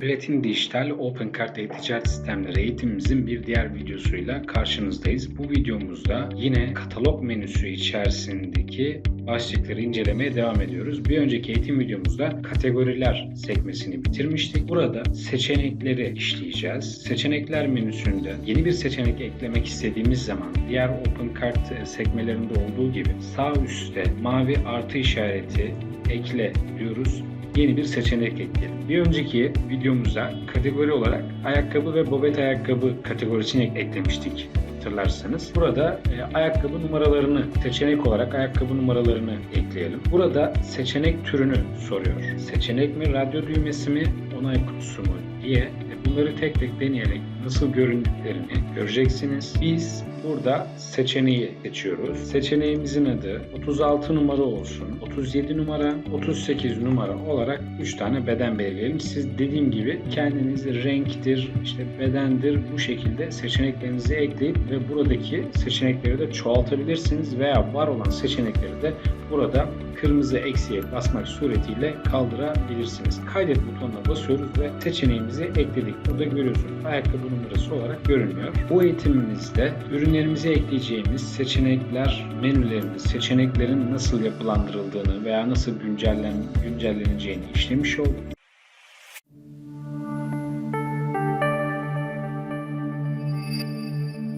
Platin Dijital Open Kart e-ticaret sistemleri eğitimimizin bir diğer videosuyla karşınızdayız. Bu videomuzda yine katalog menüsü içerisindeki başlıkları incelemeye devam ediyoruz. Bir önceki eğitim videomuzda kategoriler sekmesini bitirmiştik. Burada seçenekleri işleyeceğiz. Seçenekler menüsünde yeni bir seçenek eklemek istediğimiz zaman diğer Open Kart e, sekmelerinde olduğu gibi sağ üstte mavi artı işareti ekle diyoruz yeni bir seçenek ekleyelim. Bir önceki videomuzda kategori olarak ayakkabı ve bobet ayakkabı kategorisini eklemiştik hatırlarsanız. Burada e, ayakkabı numaralarını seçenek olarak ayakkabı numaralarını ekleyelim. Burada seçenek türünü soruyor. Seçenek mi, radyo düğmesi mi, onay kutusu mu diye e, bunları tek tek deneyerek nasıl göründüklerini göreceksiniz. Biz burada seçeneği seçiyoruz. Seçeneğimizin adı 36 numara olsun, 37 numara, 38 numara olarak 3 tane beden belirleyelim. Siz dediğim gibi kendiniz renktir, işte bedendir bu şekilde seçeneklerinizi ekleyip ve buradaki seçenekleri de çoğaltabilirsiniz veya var olan seçenekleri de burada kırmızı eksiye basmak suretiyle kaldırabilirsiniz. Kaydet butonuna basıyoruz ve seçeneğimizi ekledik. Burada görüyorsunuz ayakkabı numarası olarak görünüyor. Bu eğitimimizde ürünlerimize ekleyeceğimiz seçenekler menülerinde seçeneklerin nasıl yapılandırıldığını veya nasıl güncellen, güncelleneceğini işlemiş olduk.